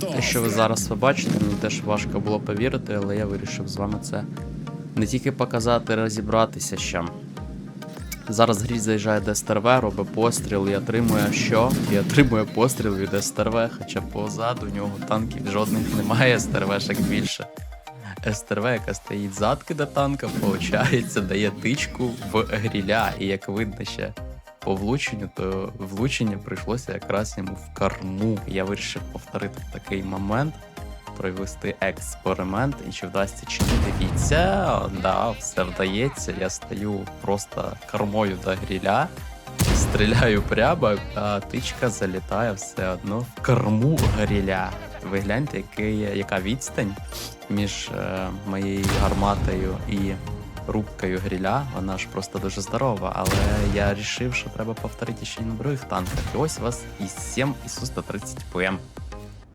Те, що ви зараз побачите, мені теж важко було повірити, але я вирішив з вами це не тільки показати, розібратися ще. Зараз грізь заїжджає до СТРВ, робить постріл і отримує що? І отримує постріл від СТРВ, хоча позаду нього танків жодних немає, СТРВшек більше. СТРВ, яка стоїть задки до танка, получається, дає тичку в гріля. І як видно ще по влученню, то влучення прийшлося якраз йому в корму. Я вирішив повторити такий момент, провести експеримент, і чи вдасться чи не дивіться. Да, все вдається. Я стою просто кормою до гріля, стріляю прямо, а тичка залітає все одно в корму гріля. Ви гляньте, який, яка відстань між е, моєю гарматою і рубкою гріля, вона ж просто дуже здорова, але я рішив, що треба повторити ще й на других танках. І ось у вас і 7 і Су-130 ПМ.